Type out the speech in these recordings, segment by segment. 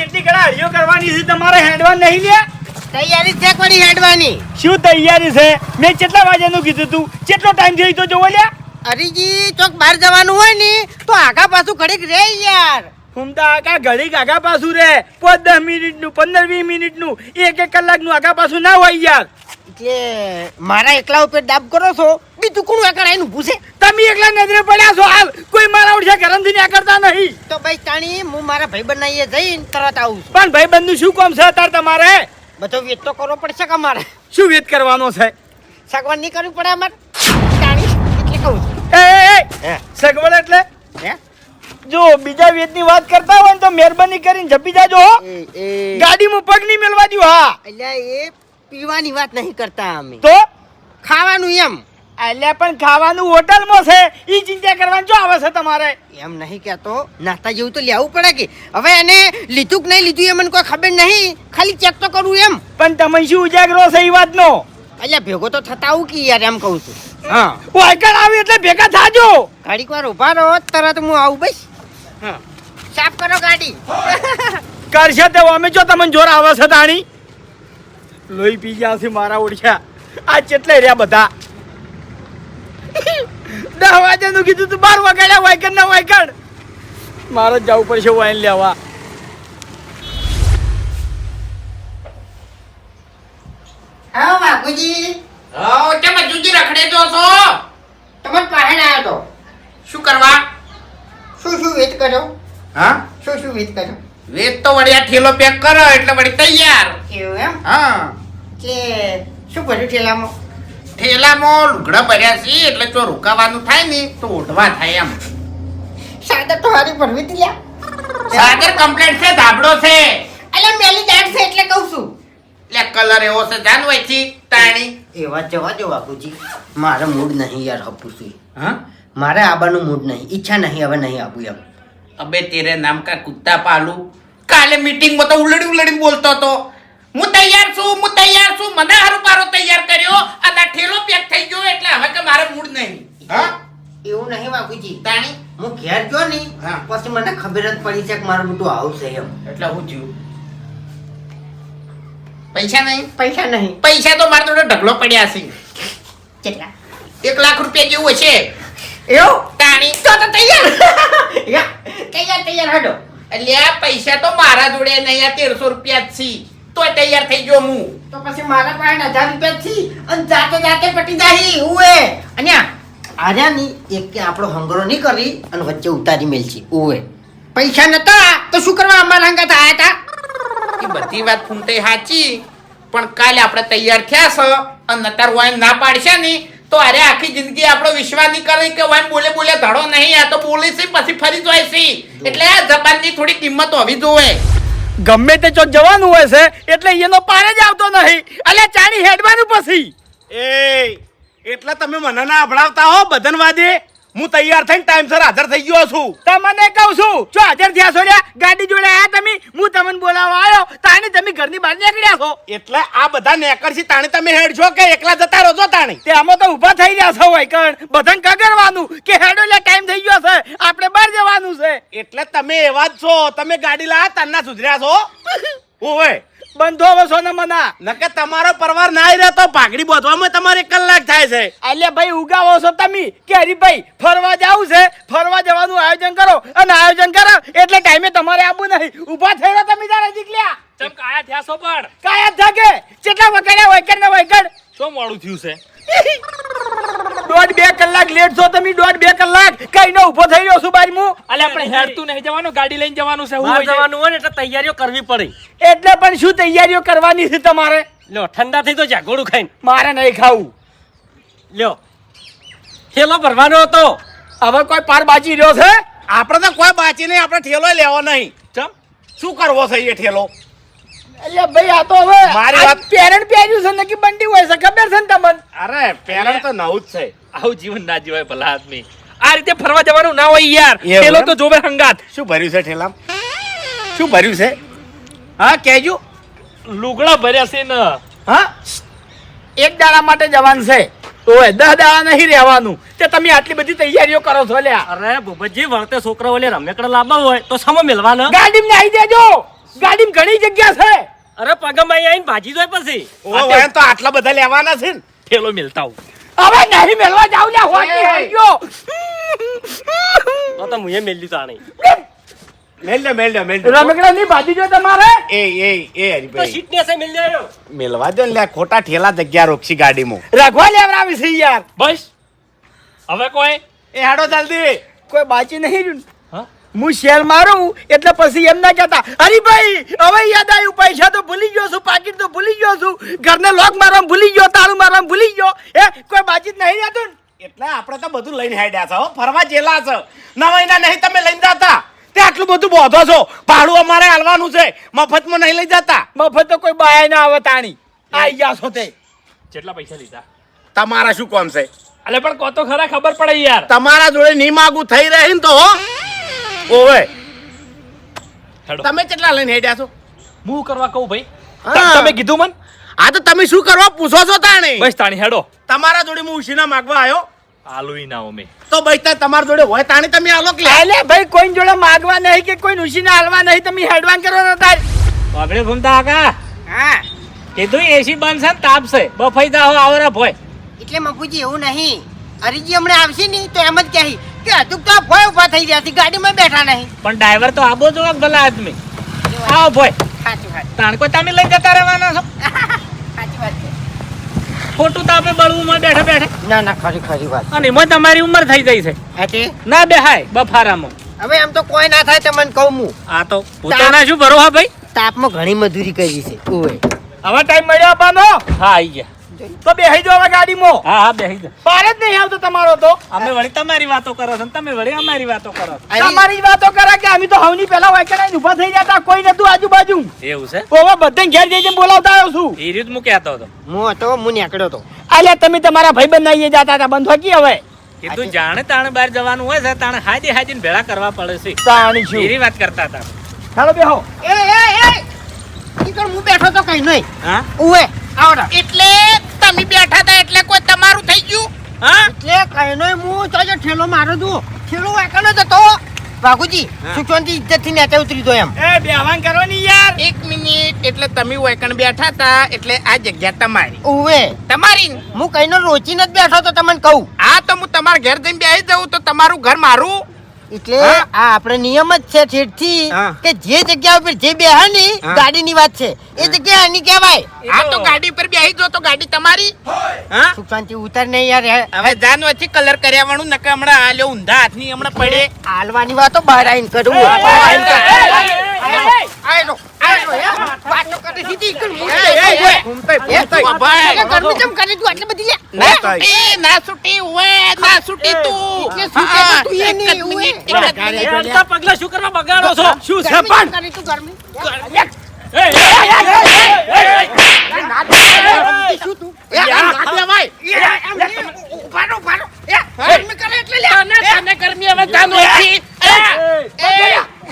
કેટલી ઘણા હરિયો કરવાની છે તમારે હેડવાન નહીં લે તૈયારી છે કોની હેડવાની? શું તૈયારી છે? મેં કેટલા વાગ્યાનું કીધું તું? કેટલો ટાઈમ થયો તો જોવો લ્યા. હરીજી ચોક બહાર જવાનું હોય ને તો આગા પાછું ઘડીક રે યાર. ફૂમતા આકા ઘડીક આગા પાછું રે પાંચ દસ મિનિટનું પંદર વીસ મિનિટનું એક એક કલાકનું આગા પાછું ના હોય યાર. એટલે મારા એકલા ઉપર દાબ કરો છો? બીજું કોણ એકલા એનું પૂછે તમે એકલા નજરે પડ્યા છો. હાલ કોઈ મારા ઓળખ્યા ગરમથી ના કરતા નહીં. તો ભાઈ તાણી હું મારા ભાઈ બનાવીએ જઈને તરત આવું છું. પણ ભાઈ બંધનું શું કામ છે અત્યારે તમારે? બધો વેચ તો કરવો પડશે કે શું વેત કરવાનો છે? સગવડ નહીં કરવી પડે અમારે? તાણી એટલે કહું એ સગવડ એટલે? જો બીજા વેદની વાત કરતા હોય ને તો મહેરબાની કરીને જપી જાજો હો. એ એ. ગાડીમાં પગ નહીં મેલવા દ્યો હા. એટલે એ પીવાની વાત નહીં કરતા અમે. તો? ખાવાનું એમ. એટલે પણ ખાવાનું હોટલમાં છે. એ ચિંતા કરવાની જો આવે છે તમારે. એમ નહીં કહેતો. નાસ્તા જેવું તો લેવું પડે કે. હવે એને લીધું કે નહીં લીધું એ મને કોઈ ખબર નહીં. ખાલી ચેક તો કરવું એમ. પણ તમે શું ઉજાગરો છે વાત વાતનો? એટલે ભેગો તો થતા આવું કે યાર એમ કહું છું. હા. વાયકણ આવી એટલે ભેગા થાજો. ઘડીક વાર ઊભા રહો તરત હું આવું બસ. સાફ કરો ગાડી. કરશે તે અમે જો તમને જોર આવે છે તાણી. લોહી પી ગયા છે મારા ઓળખ્યા આ ચેટલે રહ્યા બધા? દસ વાગ્યાનું કીધું તું બાર વગાડ્યા વાયકણ ના વાયકણ મારે જ જવું પડશે વાઈન લેવા. હા બાપુજી. હા કેમ જુજી રખડે તો છો? તમે પાસે આવ્યો તો. શું કરવા? શું શું વેચ કર્યો હા? શું શું વેચ કર્યો વેચ તો વળી આ ઠેલો પેક કરો એટલે વળી તૈયાર. એવું એમ? હા. કે શું ભર્યું ઠેલામાં? ઠેલામાં લુગડા ભર્યા છે એટલે જો રોકાવાનું થાય ને તો ઓઢવા થાય એમ. સાદર તો હારી ભરવી લ્યા. સાગર કમ્પ્લેટ છે ધાબડો છે. એટલે મેલી દાઢ છે એટલે કહું છું. એટલે કલર એવો છે જાનવાય છે તાણી. એવા જવા દો બાપુજી. મારે મૂડ નહીં યાર હપુસી. હા? મારે આબાનું મૂડ નહીં. ઈચ્છા નહીં હવે નહીં આવું એમ. અબે તેરે નામ કા કુત્તા પાલું. કાલે મીટિંગમાં તો ઉલડી ઉલડી બોલતો તો. હું તૈયાર છું હું તૈયાર છું. મને હારું પારો તૈયાર કર્યો અને ઠેલો પેક થઈ ગયો એટલે હવે કે મારે મૂડ નહીં. હા? એવું નહીં બાપુજી તાણી? હું ઘેર ગયો નહીં હા. પછી મને ખબર જ પડી છે કે મારું બધું આવશે એમ. એટલે હું થયું? પૈસા નહીં? પૈસા નહીં. પૈસા તો મારા જોડે ઢગલો પડ્યા છે. કેટલા? એક લાખ રૂપિયા જેવું હશે. એવું? તાણી તો તો તૈયાર. તૈયાર તૈયાર હાડો એટલે આ પૈસા તો મારા જોડે નહીં આ તેરસો રૂપિયા જ છે. તો તૈયાર થઈ ગયો હું. તો પછી મારા પાસે હજાર રૂપિયા થી અને જાતે જાતે પટી જાય ઉવે અને આર્યા ની એક કે આપણો હંગરો નહીં કરી અને વચ્ચે ઉતારી મેલ છે ઉવે પૈસા નતા તો શું કરવા અમારા હંગા આયા હતા એ બધી વાત ફૂંટે સાચી પણ કાલે આપણે તૈયાર થયા છે અને નતાર વાઈન ના પાડશે ને તો અરે આખી જિંદગી આપણો વિશ્વાસ નહીં કરે કે વાઈન બોલે બોલે ધડો નહીં આ તો બોલે છે પછી ફરી જાય છે એટલે આ જબાનની થોડી કિંમત હોવી જોઈએ ગમે તે ચોક જવાનું હોય છે એટલે એનો પાર જ આવતો નહીં. એટલે ચાણી હેડવાનું પછી. એ એટલે તમે મને ના અભડાવતા હો બદનવાદી. હું તૈયાર થઈને ટાઈમસર હાજર થઈ ગયો છું. તમને કહું છું જો હાજર થયા છો ગાડી જોડે આયા તમે હું તમને બોલાવવા આવ્યો તાણી તમે ઘરની બહાર નીકળ્યા છો. એટલે આ બધા નેકરસી તાણે તમે હેડ છો કે એકલા જતા રહો છો તાણી? તે આમાં તો ઊભા થઈ રહ્યા છો હોય કણ બધાને કગરવાનું કે હેડો એટલે ટાઈમ થઈ ગયો છે આપણે બહાર જવાનું છે. એટલે તમે એવા જ છો તમે ગાડી લાયા તારના સુધર્યા છો? ઓવે બંધો હવે સોના મના. નકે તમારો પરવાર ના રહેતો પાઘડી બોધવામાં તમારે કલાક થાય છે. એટલે ભાઈ ઉગાવો છો તમે. કે હરીભાઈ ફરવા જાવું છે. ફરવા જવાનું આયોજન કરો. અને આયોજન કરો એટલે ટાઈમે તમારે આવવું નહીં. ઊભા થઈને તમે તારા નીકળ્યા ચમ કાયા થયા છો પણ? કાયા થાકે કેટલા વગાડ્યા વૈકડ ને વૈકડ શું મોડું થયું છે? દોઢ બે કલાક લેટ છો તમે દોઢ બે કલાક. કઈ નો ઊભો થઈ રહ્યો છું બારી હું અલે આપણે હેડતું નહીં જવાનું ગાડી લઈને જવાનું છે હું? જવાનું હોય ને એટલે તૈયારીઓ કરવી પડે. એટલે પણ શું તૈયારીઓ કરવાની છે તમારે? લ્યો ઠંડા થઈ તો જાગોડું ખાઈને. મારે નહીં ખાવું. લ્યો થેલો ભરવાનો હતો. હવે કોઈ પાર બાજી રહ્યો છે? આપણે તો કોઈ બાચી નહીં આપણે ઠેલો લેવો નહીં. ચમ? શું કરવો છે એ ઠેલો? એટલે ભાઈ આ તો હવે મારી વાત- પેરણ પહેર્યું છે નકી બંડી હોય છે ખબર છે ને તમને? અરે પેરણ તો નવું જ છે. આવું જીવન ના જીવાય ભલા આદમી. આ રીતે ફરવા જવાનું ના હોય યાર. એવું તો જોવે હંગાત. શું ભર્યું છે ઠેલામ? શું ભર્યું છે? હા કેજો લુગડા ભર્યા છે ને. હા? એક દાડા માટે જવાનું છે. ઓય દસ દાડા નહીં રહેવાનું. તે તમે આટલી બધી તૈયારીઓ કરો છો લ્યા. અરે ભૂપતજી વળતે છોકરાઓ લે રમેકડા લાવવા હોય તો સમો મેળવાનો. ગાડીમાં આવી દેજો ગાડીમાં ઘણી જગ્યા છે. અરે પગમાં આઈને ભાજી જોય પછી. ઓ વાયન તો આટલા બધા લેવાના છે ને. ઠેલો મિલતા હું હવે નહીં મેળવા જાવ લ્યા હોકી આવી ગયો. તો તો મુએ મેલ્યું તાણી મેલ લે મેલ લે મેલ લે રમકડા ની ભાજી જો તમારે? એ એ એ તો સીટ ને સે મેલ આવ્યો મેલવા દે લે ખોટા ઠેલા જગ્યા રોકશી ગાડીમાં. રાખવા લેવડાવી છે યાર. બસ. હવે કોઈ? એ હાડો જલ્દી. કોઈ બાચી નહીં રહ્યું હા? હું શેર મારું એટલે પછી એમ ના કહેતા અરે ભાઈ હવે યાદ આવ્યું પૈસા તો ભૂલી ગયો છું પાકીટ તો ભૂલી ગયો છું ઘરને લોક મારવા ભૂલી ગયો તાળું મારવા ભૂલી ગયો. એ કોઈ બાજી નહીં રહેતું એટલે આપણે તો બધું લઈને હેડ્યા છો ફરવા જેલા છો. નવાઈના નહીં તમે લઈને જતા. તે આટલું બધું બોધો છો. ભાડું અમારે હાલવાનું છે. મફતમાં નહીં લઈ જતા. મફત તો કોઈ બાય ના આવે તાણી. આવી ગયા છો તે. જેટલા પૈસા લીધા. તમારા શું કોમ છે? અલે પણ કો તો ખરા ખબર પડે યાર. તમારા જોડે નહીં માગું થઈ રહી ને તો હો. ઓવે. તમે કેટલા લઈને હેડ્યા છો? હું કરવા કહું ભાઈ? તમે કીધું મન? આ તો તમે શું કરવા પૂછો છો તાણે. બસ તાણી હેડો. તમારા જોડે હું ઉશીના માગવા આવ્યો? આલુઈ ના ઓમે. તો બસ તાર તમારા જોડે હોય તાણે તમે આલો કે લે. એટલે ભાઈ કોઈ જોડે માગવા નહીં કે કોઈ ઉશીના હાલવા નહીં તમે હેડવાન કરો ને તાર. આપણે ઘૂમતા આકા. હા. કીધું એસી બંધ છે ને તાપશે. બફાઈ જાઓ આવરા ભોય એટલે મકુજી એવું નહીં. હરીજી હમણાં આવશે ને તો એમ જ કહી. કે હજુ તો ભોય ઊભા થઈ ગયા છે ગાડીમાં બેઠા નહીં. પણ ડ્રાઈવર તો આબો જો ભલા આદમી. આવો ભોય. સાચી વાત. તાણ કોઈ તમે લઈ જતા રહેવાના છો? સાચી વાત ખોટું તો આપણે બળવું માં બેઠા બેઠા. ના ના ખરી ખરી વાત. અને એમાં તમારી ઉંમર થઈ જાય છે. ના બેહાય બફારામાં. હવે એમ તો કોઈ ના થાય તમને કહું હું. આ તો પોતાના શું ભરો ભાઈ? તાપમાં ઘણી મજૂરી કરી છે ઓય હવે ટાઈમ મળ્યો આપવાનો? હા આઈ ગયા. તો બેહી જાઓ હવે ગાડીમાં. હા હા બેહી જો પાર જ નહીં આવતો તમારો તો. અમે વળી તમારી વાતો કરો છો તમે વળી અમારી વાતો કરો છો. તમારી વાતો કરે કે અમે તો હવની પહેલા વાયકડા ઊભા થઈ જતા કોઈ નતું આજુબાજુ. એવું છે? ઓવા બધે ઘેર જઈને બોલાવતા આવ્યો છું. એ રીત હું કહેતો હતો. હું હતો હું નીકળ્યો હતો. અલ્યા તમે તમારા ભાઈ આવીએ જતા હતા બંધ હોકી હવે? કીધું જાણે તાણે બહાર જવાનું હોય છે તાણે હાજી હાજી ભેળા કરવા પડે છે. તાણી છું એરી વાત કરતા હતા. ચાલો બેહો. એ એ એ! નીકળ હું બેઠો તો કઈ નહીં. હા? ઉવે આવડા. એટલે તમે બેઠા હતા એટલે કોઈ તમારું થઈ ગયું? હા? એટલે કઈ હું તો જો ઠેલો મારો છું. ઠેલો વાંકણ જ હતો. બાગુજી સુખવંતી ઇજ્જતથી નેચે ઉતરી દો એમ. એ બેહવાન કરો ની યાર. એક મિનિટ એટલે તમે વૈકણ બેઠા હતા એટલે આ જગ્યા તમારી. ઓવે તમારી? હું કઈનો રોચીને જ બેઠો તો તમને કહું. આ તો હું તમારા ઘેર જઈને બેસી જઉં તો તમારું ઘર મારું? એટલે આ આપણે નિયમ જ છે ઠેઠથી. કે જે જગ્યા ઉપર જે બેહાની હા. ગાડીની વાત છે એ જગ્યા એની કહેવાય આ તો ગાડી પર બેહી જો તો ગાડી તમારી હા સુખશાંતિ ઉતર ને યાર હવે જાન વચ્ચે કલર કર્યા વાળું નકા હમણાં આલ્યો ઊંધા હાથની હમણાં પડે હાલવાની વાતો બહાર આઈને કરું બધી લે? પગલા શું કરવા બગાડો છો શું છે પણ કેમ કરી તું ગરમી? એ, એ, શું તું? એ, આ નાક લેવાય. ઉભારો, ઉભારો. એ, ગરમી કરે એટલે લે. તને તને ગરમી હવે જાન વચ્ચે. એ,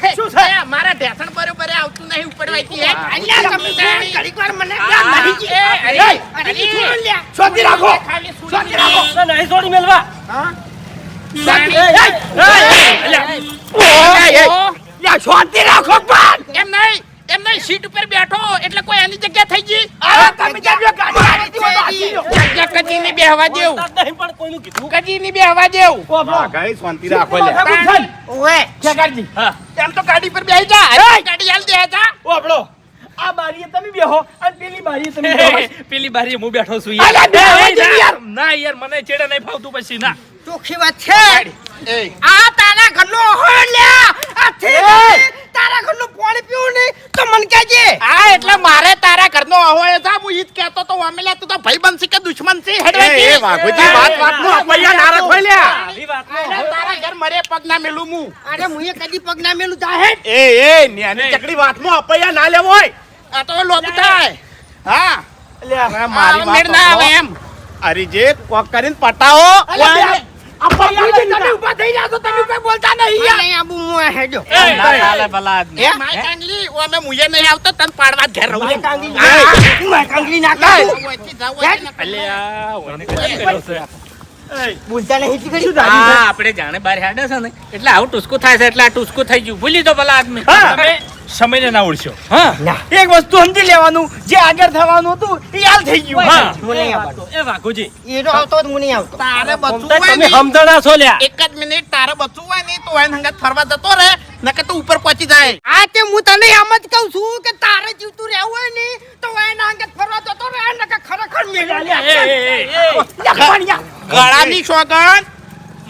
એ, શું છે? મારા ઢેસણ બરોબર આવતું નહીં ઉપડવાયથી, હે. અલ્યા, તમે ઘડીક વાર મને અરે, અરે, છોડો રાખો. નહીં છોડી મેલવા. ઓ, લ્યા રાખો પણ. એમ નહીં. નહીં સીટ ઉપર બેઠો એટલે કોઈ એની જગ્યા થઈ ગઈ? તમે જાજો ગાડી. જગ્યા કદી બેહવા દેવું? નહીં પણ કોઈનું કીધું. કદી ની બેહવા દેવું? બરો. શાંતિ રાખો લે. એમ તો ગાડી પર બેહી જા. ગાડી હાલ દે જા. ઓ, આપણો. આ બારીએ તમે બેહો અને પેલી બારીએ તમે બેહો. પેલી બારી હું બેઠો છું યાર. ના, યાર. ના યાર મને ચેડે નહીં ફાવતું પછી ના. ચોખ્ખી વાત છે. એ. આ તારા ઘરનો હોય લ્યા આ થી તારા ઘરનું પાણી પીવું નહીં તો મન કહેજે. હા એટલે મારે તારા ઘરનો અહોય હતા હું ઈત જ કહેતો તો અમેલા તું તો ભાઈ બનશી કે દુશ્મન છે એ હેડવેથી? એ વાઘુજી વાત નો અપૈયા ના રાખો લે આવી. તારા ઘર મરે પગ ના મેલું હું અરે મુએ કદી પગ ના મેલું જાહેર એ એ ન્યાની ચકડી વાતમાં અપૈયા ના લેવો હોય. આ તો લોબ થાય. હા. લે મારી વાત ના આવે એમ. અરે જે કોક કરીને પટાવો. તમે ઊભા થઈ જાઓ તો તમે કઈ બોલતા નહીં યાર. નહીં આબુ હું હેડો ના ચાલે ભલા આદમી માય કાંગલી ઓ અમે મુયે નહીં આવતો તને પાડવા ઘેર રહું. છું. કાંગી હા. ના ના ના, કાઢું. ઓયથી જાવ, ઓયથી ના અલે આ ઓને કર્યો છે. બોલતા નહીં એટલી શું ઘડી. ધાર્યું છે? હા આપણે જાણે બહાર હેડે છે ને. એટલે આવું ટુસકું થાય છે એટલે આ ટુસકું થઈ ગયું. ભૂલી દો ભલા આદમી તમે સમયને ના ઓળશો હા. એક વસ્તુ સમજી લેવાનું જે આગળ થવાનું હતું એ હાલ થઈ ગયું. હા. નહીં. એ વાઘુજી. એનો આવતો જ હું નહીં આવતો. તારે બચવું હોય તમે સમજણા છો લ્યા. એક જ મિનિટ તારે બચવું હોય ને તો એને હંગા ફરવા જતો રહે નકર તો ઉપર પહોંચી જાય. આ તે હું તને એમ જ કહું છું કે તારે જીવતું રહેવું હોય ને તો એના હંગા ફરવા જતો રહે નકર ખરેખર મેળવી લ્યા. એ, એ, એ. ગળાની સોગન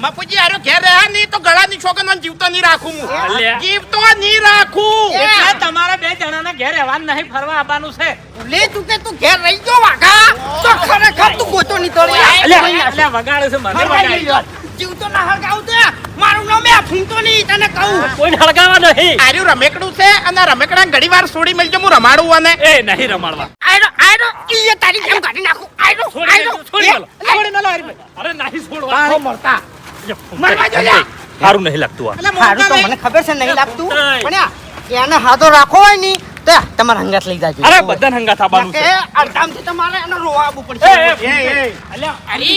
મપુજી આરો ઘેર રહ્યા નહીં તો ગળાની મને જીવતો નહીં રાખું હું. જીવતો નહીં રાખું. એટલે તમારા બે જણાના ઘેર રહેવાનું નહીં ફરવા આવવાનું છે. લે તું કે તું ઘેર રહી ગયો વાઘા. તો ખરેખર તું ગોતો નહીં તો એટલે વગાડે છે મને વગાડે. જીવતો ના હળગાવું તે. મારું નામ મેં ફૂંકતો નહીં તને કહું. કોઈ હળગાવા નહીં. આર્યું રમેકડું છે અને રમેકડા ઘડી વાર છોડી મળજો હું રમાડું અને એ નહીં રમાડવા. આયરો આયરો ઈ તારી કેમ કાઢી નાખું. આયરો આયરો. છોડી મેલો. છોડી મેલો. અરે નહીં છોડવા. મરતા મરવા મરવા જો લ્યા. સારું નહીં લાગતું આ. એટલે તો મને ખબર છે નહીં લાગતું. પણ એને હાથો રાખો હોયની તો તમારે હંગાત લઈ જાજો. અરે બધા હંગાત આવવાનું કે છે. અડધામથી તમારે એનો રોવા આવવું એ, પડશે એ, અરે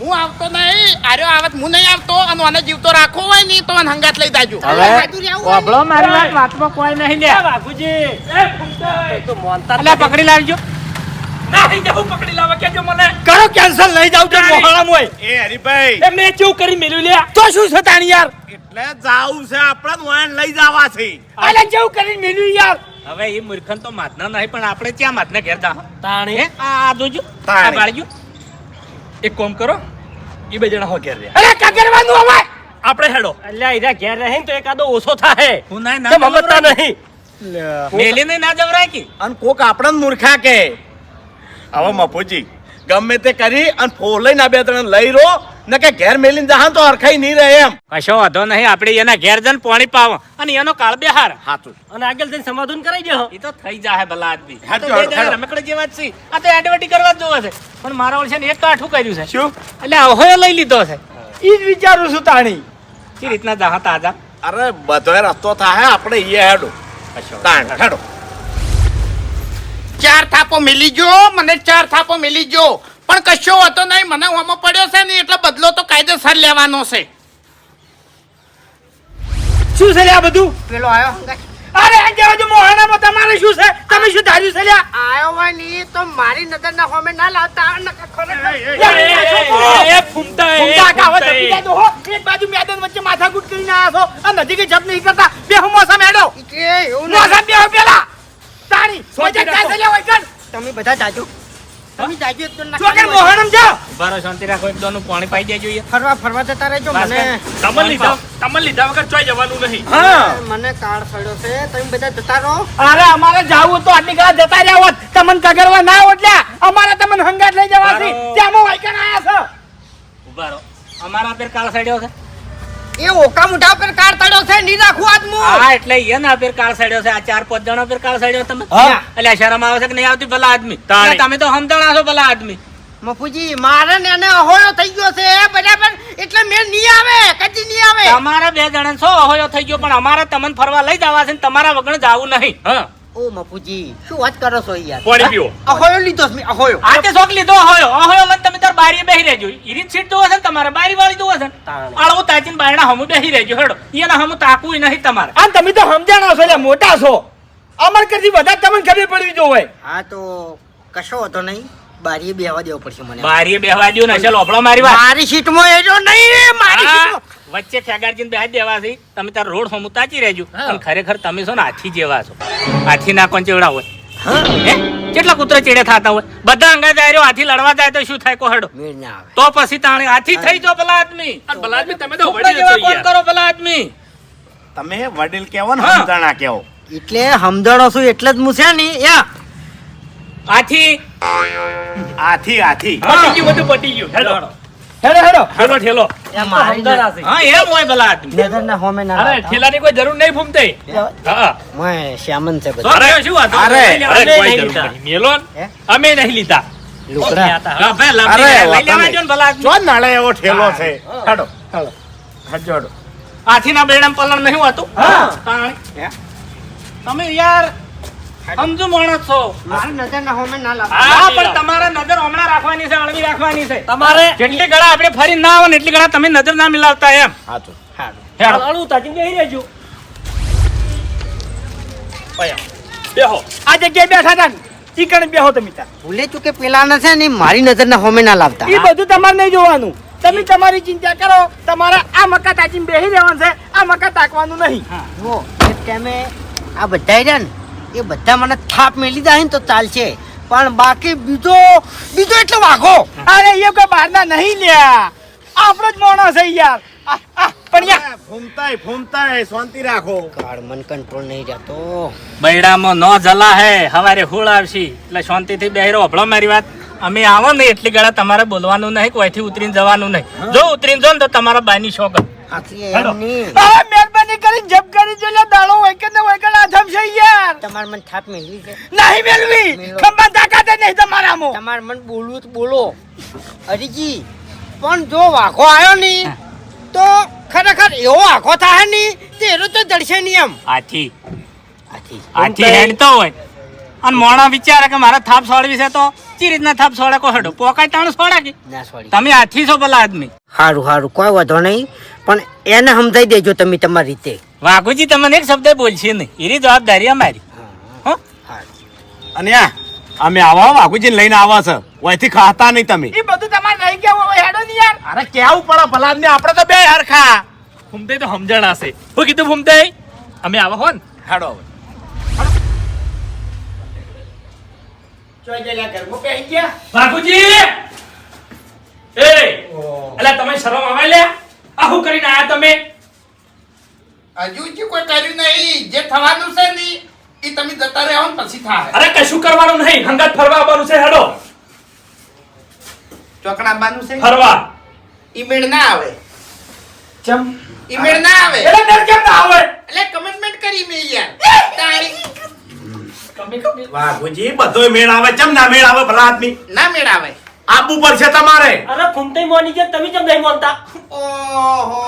હું આવતો નહીં. આર્યો આવત હું નહીં આવતો. અને મને જીવતો રાખો હોય નહીં તો મને હંગાત લઈ જાજો. હવે. વાપરો મારી વાત વાતમાં કોઈ નહીં લે બાપુજી. એ ફૂમતાઈ. તો મોનતા અલ્યા પકડી લાવજો. નહીં જવું પકડી લાવવા કેજો મને. કરો કેન્સલ નહીં જાવ તો મોહાણામાં હોય. એ હરીભાઈ. એ મેં કેવું કરી મેલ્યું લે તો શું છે તાણી યાર? એટલે જાવું છે આપણે વાન લઈ જવા છે. અલે જેવું કરી મેલ્યું યાર? હવે એ મૂર્ખન તો માથના નહીં પણ આપણે ક્યાં માથના ઘેર દા તાણે. આ જોજો. આ બાળજો એક કોમ કરો. એ બે જણા હો ઘેર રહ્યા. અરે કગરવાનું હવે? આપણે હેડો. અલ્યા ઈરા ઘેર રહે તો એકાદો ઓછો થાય. હું ના ના મમતા નહીં? મેલીને ના જવરાય કે? અને કોક આપણને મૂર્ખા કે? હવે મફુજી ગમે તે કરી અને ફોર લઈને આ બે ત્રણ લઈ રો ને કે ઘેર મેલીને જહાન તો હરખાઈ નહીં રહે એમ. કશો વાંધો નહીં આપણે એના ઘેર જઈને પાણી પાવ અને એનો કાળ બેહાર. હાચું. અને આગળ જઈને સમાધાન કરાઈ દેહો એ તો થઈ જાય ભલા આદમી. હા તો રમકડે જે જ છે આ તો એડવર્ટી કરવા જ જોવે છે. પણ મારા ઓળશે ને એક કાઠું કર્યું છે. શું? એટલે ahoયો લઈ લીધો છે. ઈ જ વિચારું છું તાણી. કે રીતના જહા તાજા? અરે બધો રસ્તો થાય આપણે ઈએ હેડો. તાણ હેડો. ચાર થાપો મિલી જો મને ચાર થાપો મિલી જો. પણ કશો હતો નહીં મને ઓમાં પડ્યો છે ને એટલે બદલો તો કાયદેસર લેવાનો છે. શું છે આ બધું? પેલો આયો હંગાત. અરે આ કહેવા જો મોહાણામાં તમારે શું છે? તમે શું ધાર્યું છે લ્યા? આયો હોય તો મારી નજર ના હોમે ના લાવતા નકર ખરેખર એ ફૂમતા એ ફૂમતા કાવત ફૂમતા આપી એ. દેજો હો. એક બાજુ મેદાન વચ્ચે માથાકૂટ કરીને આયા છો આ નજીક જપ નહીં કરતા બે હું મોસમ હેડો ઈ કે એવું નહીં. મોસમ બે હો પેલા તાણી સોચી મજા રાખો. ક્યાં છે લ્યા વૈકણ? તમે બધા જાજો. તમે જાજો એક તો નક્કી ચોકડ હોય. ઉભારો શાંતિ રાખો એક દોનું પાણી પાઈ દેજો યાર ફરવા ફરવા જતા રહેજો મને તમને લીધા તમને લીધા વગર ચોય જવાનું નહીં. હા. મને કાર્ડ પડ્યો છે તમે બધા જતા રહો. અરે અમારે જાવું તો આટલી કલાક જતા રહ્યા હોત. તમને કગરવા ના ઓટલ્યા અમારે તમને હંગાત લઈ જવા છે બરાબર. ત્યાં વાયકણ આયા છે. ઉભારો અમારા પેર કાળ સડ્યો છે. એ ઓકા મુઠા પર કાર તડ્યો છે નહીં રાખું આજ હું હા એટલે એના પર કાર સડ્યો છે આ ચાર પાંચ જણા પર કાર સડ્યો તમે. એટલે શરમ આવે છે કે નહીં આવતી? ભલા આદમી. તમે તો સમજણા છો ભલા આદમી. મફુજી મારે ને એને અહોયો થઈ ગયો છે બરાબર એટલે મેં નહીં આવે કદી નહીં આવે. તમારા બે જણા છો અહોયો થઈ ગયો પણ અમારે તમને ફરવા લઈ જવા છે ને તમારા વગર જવું નહીં હા. ઓ મફુજી શું વાત કરો છો યાર? પાણી પીઓ અહોયો લીધો છે અહોયો. આ તે શોખ લીધો અહોયો. અહોયો લઈને તમે તાર બારીએ બેહી રહેજો. ઈરી સીટ જોવો છે ને તમારે બારી વાળી જોવો છે આળો તાચીને બારણા હમું બેહી રહેજો હેડો. એના હમું તાકુય નહીં તમારે. આ તમે તો સમજાણા છો એટલે મોટા છો. અમર કરતી વધારે તમને ખબર પડવી જોવે. હા તો કશો હતો નહીં. બારીએ બેહવા દેવો પડશે મને. બારીએ બેહવા દ્યો ને અસલ ઓભળો મારી વાત. મારી સીટમાં એજો નહીં મારી સીટમાં. વચ્ચે ખેગારજીને બેહાડી દેવા છે. તમે તાર રોડ હોમ ઉતાચી રહેજો. પણ ખરેખર તમે છો ને આથી જેવા છો. આથી ના કોણ ચેવડા હોય? હે. કેટલા કૂતરા ચેડે થતા હોય? બધા અંગા જાય રહ્યો હાથી લડવા જાય તો શું થાય કો હેડો મેળ ના આવે. તો પછી તાણે આથી થઈ જો ભલા આદમી. અને ભલા આદમી તમે તો વડીલ જેવા છો કોણ કરો ભલા આદમી? તમે વડીલ કેવો ને હમદાણા સમજણા કેવો? એટલે સમજણો છું એટલે જ હું છે ને. યા. હાથી આથી આથી. પટી ગયું બધું પટી ગયું. હેલો. હેલો. Hello hello. ઠેલો. એ મારી સમજાણા છે. હા એમ હોય ભલા નજર ના હોમે ના અરે ઠેલાની કોઈ જરૂર નહીં ફૂમતે હા. મેં શ્યામન છે બધા. રહ્યો શું વાંધો? અરે, અરે અમે કોઈ નહીં જરૂર લીધા. નહીં. મેલો અમે નહીં લીધા. લુકડા હા, ભાઈ, લંબી અરે, લઈ લેવા નહીં. ભલા જો નળે એવો ઠેલો છે. હેડો હેડો. હજો હેડો હાથીના બેડામાં પલણ નહીં હોતું. તમે યાર સમજુ માણસ છો. મારી નજર ના હોમે ના લાવતા હા, હા પણ તમારે નજર હમણાં રાખવાની છે અળવી રાખવાની છે. તમારે જેટલી ગળા આપણે ફરી ના આવે એટલી ગળા તમે નજર ના મિલાવતા એમ. હાચું. હેડો. અળું તાજી બેહી રહેજો. બેહો. આ જગ્યાએ બેઠા હતા ચીકણ બેહો તમે તાર ભૂલે ચૂકે પેલાના છે ને મારી નજરના હોમે ના લાવતા. એ બધું તમારે નહીં જોવાનું. તમે તમારી ચિંતા કરો તમારે આ મકા તાજી બેસી રહેવાનું છે આ મકા તાકવાનું નહીં. જુઓ એક ટાઈમે આ બધા રહ્યા ને એ બધા મને થાપ મેલી જાય ને તો ચાલશે. પણ બાકી બીજો બીજો એટલો વાઘો. અરે એ કોઈ બહારના નહીં લ્યા. આપણો જ માણસ છે યાર. પણ યાર ફૂમતાય ફૂમતાય શાંતિ રાખો. કાળ મન કંટ્રોલ નહીં રહેતો. બૈડામાં ન જલા હે હવારે હુળ આવશી. એટલે શાંતિથી બેહરો હભળો મારી વાત. અમે આવો ને એટલી ગળા તમારે બોલવાનું નહીં કોઈથી ઉતરીને જવાનું નહીં. જો ઉતરીને જો ને તો તમારા બાની શોખ. હવે મહેરબાની કરી જપ કરી જો લે દાડો હોય કે ન હોય કે આધમ છે યાર. તમારે મન થાપ મેળવી છે. નહીં મેલવી મેલો. ખંભા તાકાતે નહીં તમારામાં. તમારે મન બોલવું તો બોલો. હરીજી પણ જો વાઘો આવ્યો ની તો ખરેખર એવો વાઘો થાય નહીં તે એનો તો દર્શન નહીં એમ. આથી. આથી. આથી હેડતો હોય. અને મોણા વિચારે કે મારા થાપ સોળવી છે તો ચી રીતના થાપ સોળે કો હડો? પોકાય તાણ સોળા કે તમે આથી છો ભલા આદમી. સારું સારું કોઈ વાંધો નહીં. પણ એને સમજાઈ દેજો તમે તમારી રીતે. વાઘુજી તમને એક શબ્દ બોલશે નહીં. એની જવાબદારી અમારી. હો અને આ અમે આવા વાઘુજી લઈને આવા છે. ઓયથી ખાતા નહીં તમે. એ બધું તમારે નહીં ગયા હોય હેડો ને યાર. અરે કેવું પડે ભલા ને આપણે તો બે હરખા. ફૂમતે તો સમજણ હશે. હું કીધું ફૂમતે? અમે આવો હો ને. હેડો હવે. ચોઈ ઘરમાં બેસી ગયા. વાઘુજી એ! અલા તમે શરમ આવે લે? આ શું કરીને આયા તમે? હજુ જે કોઈ કર્યું નહીં જે થવાનું છે ને એ તમે જતા રહો ને પછી થાય. અરે કશું કરવાનું નહીં. હંગાત ફરવા આવવાનું છે હેડો. ચોકડા બાનું છે? ફરવા. ઈમેળ ના આવે. ચમ. ના આવે. એટલે કેમ ના આવે? એટલે કમિટમેન્ટ કરી મેં યાર. તારી વાઘુજી બધો મેળ આવે. ચમ ના મેળ આવે ભલા આદમી? ના મેળ આવે. આબુ પડશે તમારે. અરે ફૂમતાઈ મોની છે તમે કેમ નહીં મોનતા? ઓહો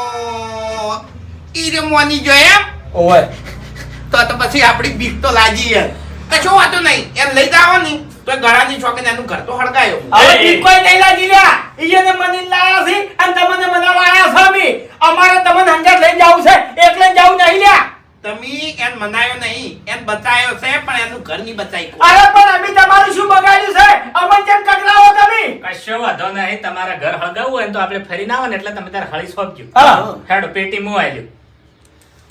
ઈ મોની જો એમ? ઓય તો તો પછી આપણી બીક તો લાગી યાર કશો વાતો નહીં. એમ લઈ જાવ ને. તો ગળાની છોકરી એનું ઘર તો હળગાયો. હવે. કોઈ નહીં લાગી લ્યા ઈયને મને લાયા છે અને તમને મનાવા આયા છો અમે અમારે તમને હંગાત લઈ જાવ છે. એકલે જાવું નહીં લ્યા તમે એન મનાયો નહીં. એન બતાયો છે. એનું બચાઈ અરે પણ અમે તમારું શું બગાડ્યું છે? અમન કેમ કકડાવો તમે. કશો વાંધો નહીં તમારા ઘર હળગાવું હોય તો આપણે ફરી ના આવે ને એટલે તમે તારે હળી સોંપજો. હેડો પેટી મો આલ્યું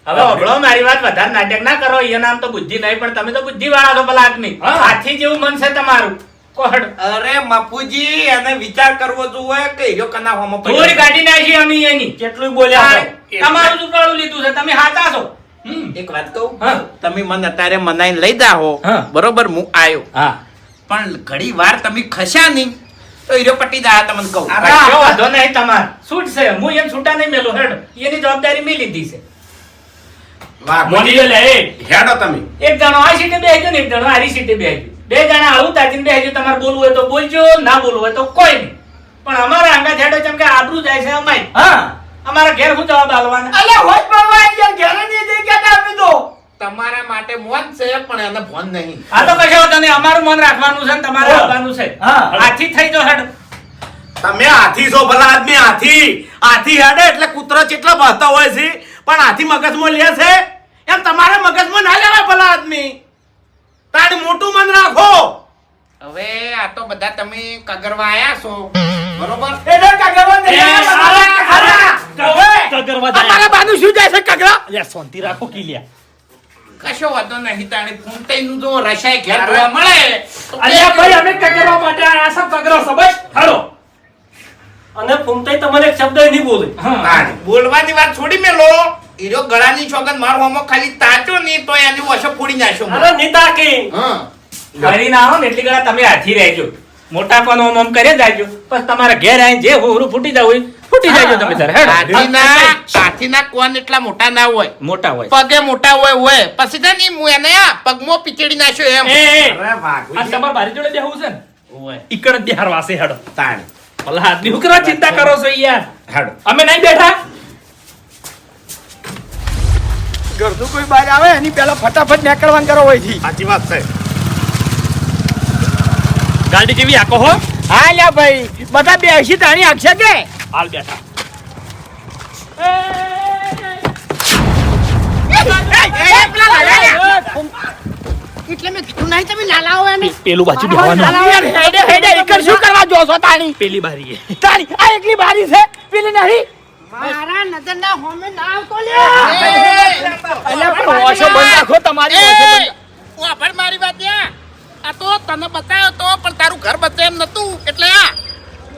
હવે અભળો મારી વાત વધારે નાટક ના કરો એ નામ તો બુદ્ધિ નહીં પણ તમે તો બુદ્ધિ વાળા છો પેલા આદમી. હાથી જેવું મન છે તમારું. અરે મફુજી એને વિચાર કરવો જોઈએ કે હીરો કના હોમો થોડી કાઢી નાખી અમે એની કેટલું બોલ્યા? તમારું સુપાળું લીધું છે તમે હાચા છો. એક વાત કહું? તમે મને અત્યારે મનાઈને લઈ જાઓ. હો. બરોબર હું આયો. હા. પણ ઘડી વાર તમે ખસ્યા નહીં. તો હીરો પટી જાય તમને કહું. વાંધો નહીં તમાર. છૂટ છે? હું એમ છૂટા નહીં મેલો હેડ. એની જવાબદારી મેં લીધી છે. મોની જો લે એ. હેડો તમે. એક જણો આ સીટે બેસજો ને એક જણો આરી સીટે બેસજો બે જણા આવું તાજીને બેસજો તમારે બોલવું હોય તો બોલજો ના બોલવું હોય તો કોઈ નહીં. પણ અમારા આંગા છેડો જેમ કે આબરૂ જાય છે અમારી. હા. અમારા ઘેર હું જવાબ આલવાના અલે હોજ પડવા આવી ગયા ઘેરની જગ્યા ગયા આપી દો તમારા માટે મન છે પણ એને ફોન નહીં. આ તો કશો તને અમારું મન રાખવાનું છે ને તમારે આપવાનું છે. હા. આથી થઈ જો હડ. તમે હાથી છો ભલા આદમી હાથી. હાથી હડે એટલે કૂતરો કેટલા બહતા હોય છે. પણ હાથી મગજમાં લે છે. એમ તમારે મગજમાં ના લેવાય ભલા આદમી. તારે મોટું મન રાખો. હવે આ તો બધા તમે કગરવા આયા છો. બરોબર? એટલે કગરવા નહીં સાલા, કગરવા. કગરવા હવે અમારા બાનું શું જાય છે કગરા લે શાંતિ રાખો કિલિયા. કશો વાંધો નહીં તાણે ફૂંટાઈનું જો રસાય ઘેર જોવા મળે અલ્યા ભાઈ અમે કગરવા માટે આયા સબ કગરો સમજ હાલો અને ફૂમતાઈ તમને એક શબ્દ નહીં બોલે. બોલવાની વાત છોડી મેલો. ઈરો ગળાની છોકન મારો હોમો ખાલી તાચો નહીં તો એની વશો ફોડી નાખ્યો અરે નીતા કે હા ફરી ના હો એટલી ગળા તમે હાથી રહેજો. મોટા પણ ઓમ ઓમ કરે જાજો પછી તમારા ઘેર આવીને જે હોરું ફૂટી જાવ હોય ફૂટી જાજો તમે તારે હેડો. હાથીના હાથીના કોન એટલા મોટા ના હોય. મોટા હોય. પગે મોટા હોય હોય. પછી છે ને હું એને પગમો પીચડી નાખ્યો એમ. અરે એ આ તમાર બારી જોડે બેહવું છે ને? ઓય ઈકડ જ બેહારવા છે હેડો. તાણ. ભલા આદમી હું કરવા ચિંતા કરો છો યાર. હેડો. અમે નહીં બેઠા? ઘરનું કોઈ બહાર આવે એની પહેલા ફટાફટ નીકળવાનું કરો હોય છે સાચી વાત છે. ગાડી જેવી આકો હો હા લ્યા ભાઈ બધા બેસી તાણી આખશે કે હાલ બેઠા. એટલે મેં કીધું નહીં તમે ના લાવો એને પેલું બાજુ બેહવાનું હેડે હેડે એકર શું કરવા જો છો તાણી પેલી બારી તાણી આ એકલી બારી છે પેલી નહીં મારા નજરના હોમે ના આવતો લે અલ્યા પણ ઓછો બંધ રાખો તમારી ઓછો બંધ એ, મારી વાત યા. આ તો તને બતાવ્યો તો પણ તારું ઘર બતે એમ નતું એટલે આ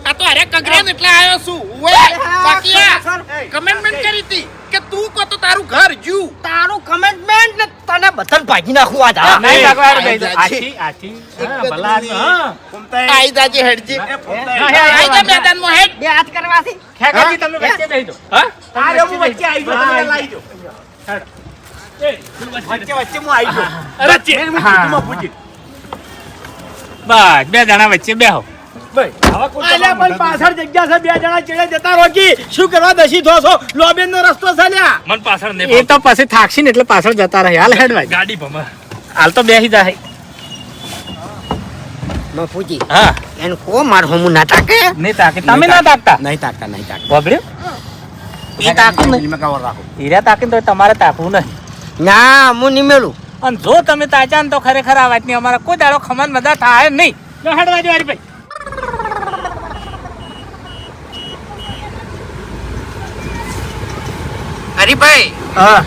આ તો અરે કગરેન એટલે આવ્યો છું ઓય બાકી આ કમેન્ટમેન્ટ કરી હતી કે તું કો તો તારું ઘર જ્યુ તારું કમેન્ટમેન્ટ ને તને બતન ભાગી નાખું આ હા, નહીં ધારા. કાકા, આથી આથી હા, ભલા હા. આઈ દાજી હેડજી હા, આઈ જા મેદાનમાં હેડ બે હાથ કરવાથી ખેગાજી તમે વચ્ચે દઈ દો હા આ રે હું વચ્ચે આવી ગયો તમે લાવી દો વચ્ચે વચ્ચે હું આવી ગયો અરે મેં કીધું પૂછી બસ બે જણા વચ્ચે બેહો. પણ પાછળ જગ્યા છે બે જણા ચેડે જતા રોકી શું કરવા દસી થો છો? લોબેન નો રસ્તો છે લ્યા. મન પાછળ ને એ તો પછી થાકશી ને એટલે પાછળ જતા રહે. હાલ હેડવાય ગાડી ભમા હાલ તો બેસી જાય મફુજી હા. એને કો માર હું ના તાકે? નહીં તાકે. તમે ના તાકતા? નહીં તાકતા નહીં તાકતા. એ તાકું નહીં ફિલ્મ કવર રાખો હીરા તાકીને તો તમારે તાકવું નહીં. ના હું નહીં મેલું. અને જો તમે તાજા તો ખરેખર આ વાતની અમારા કોઈ દાડો ખમન બધા થાય નહીં હેડવા ભાઈ હરીભાઈ હા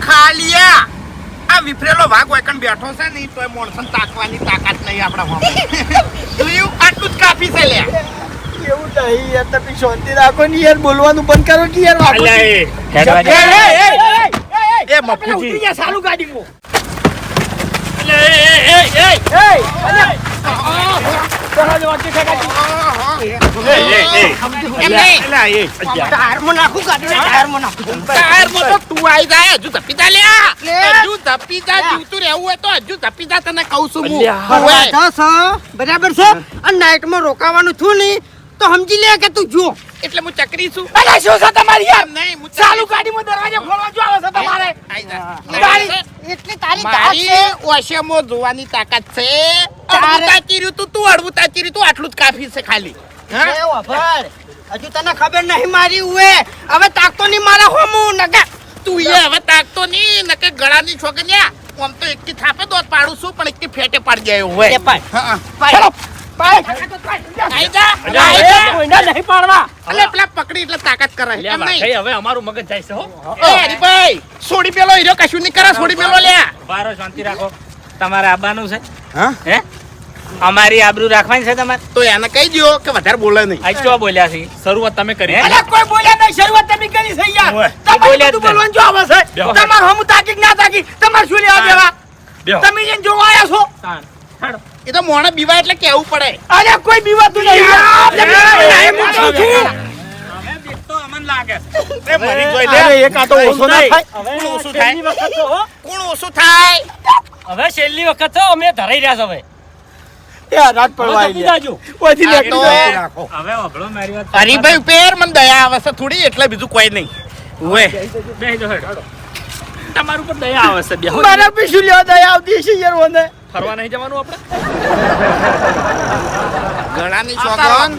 ખાલિયા આ વિફરેલો વાઘ વાયકણ બેઠો છે ને તો મોણસન તાકવાની તાકાત નહીં આપણા હોમે જોયું આટલું જ કાફી છે લે એવું નહીં યાર તમે શાંતિ રાખો ને યાર બોલવાનું બંધ કરો કે યાર. એ મફુજી. ઉતરી ગાડીમાં. બરાબર છે અને નાઇટમાં રોકાવાનું છું નહીં તો સમજી લે કે તું જો એટલે હું ચકરી છું. અરે શું છે તમારી યાર? નહીં હું ચાલુ ગાડી માં દરવાજો ખોલવા જો આવો છો તમારે. ગાડી- એટલી તારી તાકાત ઓશેમો જોવાની તાકાત છે. અડવું તાચી તું તું અડવું તાચી તું આટલું જ કાફી છે ખાલી. હે? એ હજુ તને ખબર નહીં મારી ઉએ. હવે તાકતો નહીં મારા હોમું નકા તું એ હવે તાકતો નહીં નકે ગળાની છોકરીયા. આમ તો એકથી થાપે દોત પાડું છું પણ એકથી ફેટે પાડી ગયો હોય. હા, જા જા. અમારું મગજ જાય છે હો. એ હરીભાઈ છોડી પેલો હીરો કશું નહીં કરે છોડી પેલો લ્યા. બારો શાંતિ રાખો. તમારે આવવાનું છે? અમારી આબરૂ રાખવાની છે તમારે? તો એને કહી દો કે વધારે બોલે નહીં. આ ચો બોલ્યા છે? શરૂઆત તમે કરી? કોઈ બોલ્યા નહીં શરૂઆત તમે કરી છે યાર. બોલ્યા જ બોલવાનું જો આવે છે. તમારે તાકી ના તાકી તમારે શું લેવા દેવા? તમે જેને જોવા આવ્યા છો. મોણે બીવા એટલે કેવું પડે. અરે કોઈ બીવાતું નહીં. તમે નહીં પૂછો છું. હવે બીક તો અમને લાગે. એ મરી ગયો લે. અરે, એક આ તો ઓછો ના થાય. કોણ ઓછું થાય? છેલ્લી વખત તો કોણ ઓછું થાય? હવે છેલ્લી વખત તો અમે ધરાઈ રહ્યા છે હવે. હરીભાઈ ઉપર મને દયા આવે છે થોડી એટલે બીજું કોઈ નહીં. તમારું પણ દયા આવે છે બેહો મારા બી શું લેવા દયા આવતી છે યાર મને ફરવા નહીં જવાનું આપણે? ગળાની ચોગન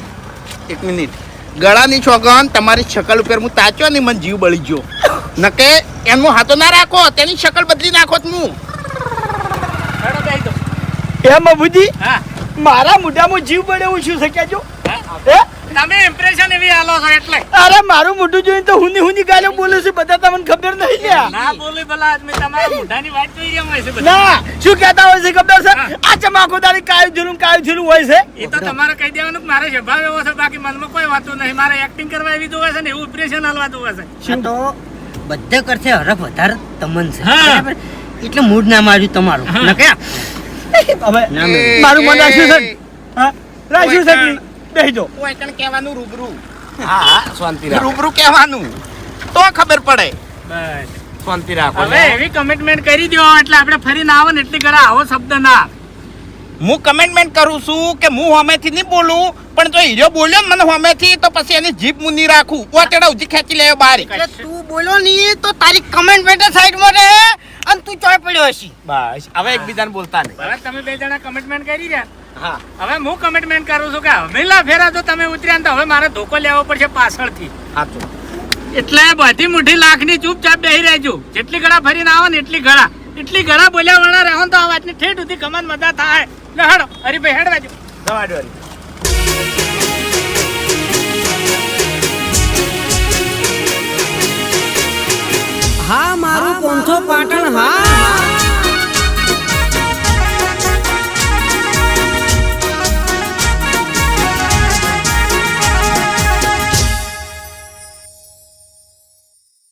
એક મિનિટ. ગળાની ચોગન તમારી શકલ ઉપર હું તાચ્યો ને મને જીવ બળી ગયો. નકે એનો હાથો ના રાખો તેની શકલ બદલી નાખો તો હું. એમ હા મારા મોઢામાં જીવ એવું શું શક્યા છો? હે તમે ઇમ્પ્રેશન એવી આલો છો એટલે. અરે મારું મોઢું જોઈને તો હુની હુની ગાલે બોલે છે બધા તમને ખબર નહીં લે ના બોલી ભલા આદમી તમારા મોઢાની વાત જોઈ રહ્યા હોય છે ના શું કહેતા હોય છે ખબર છે? આ ચમાકો તારી કાયું ઝૂલું કાયું ઝૂલું હોય છે. એ તો તમારે કહી દેવાનું કે મારે સ્વભાવ એવો છે બાકી મનમાં કોઈ વાતો નહીં. મારે એક્ટિંગ કરવા એવી જોવે છે ને એવું ઇમ્પ્રેશન આલવા જોવે છે. શું તો બધે કરશે હરફ વધારે તમન છે. બરાબર? એટલે મૂડ ના માર્યું તમારું. હા. નકે? હવે મારું મન રાખ્યું છે. હા રાખ્યું છે કે કોઈ કણ કહેવાનું રૂબરૂ. હા હા શાંતિ રાખો. રૂબરૂ કહેવાનું. તો ખબર પડે. બસ. શાંતિ રાખો હવે એવી કમિટમેન્ટ કરી દો એટલે આપણે ફરી ના આવે ને એટલી ઘણા આવો શબ્દ ના. હું કમેન્ટમેન્ટ કરું છું કે હું હમેથી નહીં બોલું પણ જો હીરો બોલ્યો ને મને હોમેથી તો પછી એની જીભ મુની રાખું. ઓટેડા ઉજી ખેંચી લેવો બહાર એટલે તું બોલો નહીં તો તારી કમેન્ટ બેટા સાઈડમાં રહે અને તું ચોય પડ્યો હશી. બસ. હવે એકબીજાને બોલતા નહીં. બરાબર તમે બે જણા કમેન્ટમેન્ટ કરી રહ્યા. હા. હવે હું કમિટમેન્ટ કરું છું કે હવેલા ફેરા તો તમે ઉતર્યા તો હવે મારે ધોકો લેવો પડશે પાછળથી. એટલે બધી મુઠ્ઠી લાખની ચૂપચાપ બેહી રહેજો. જેટલી ગળા ફરીને આવો ને એટલી ગળા. એટલી ગળા બોલ્યા વળા રહો તો આ વાતની ઠેઠ સુધી કમાન મજા થાય. એટલે હડો હરીભાઈ હેડવાજો દવાડો હરી હા મારું પોંથો પાટણ હા.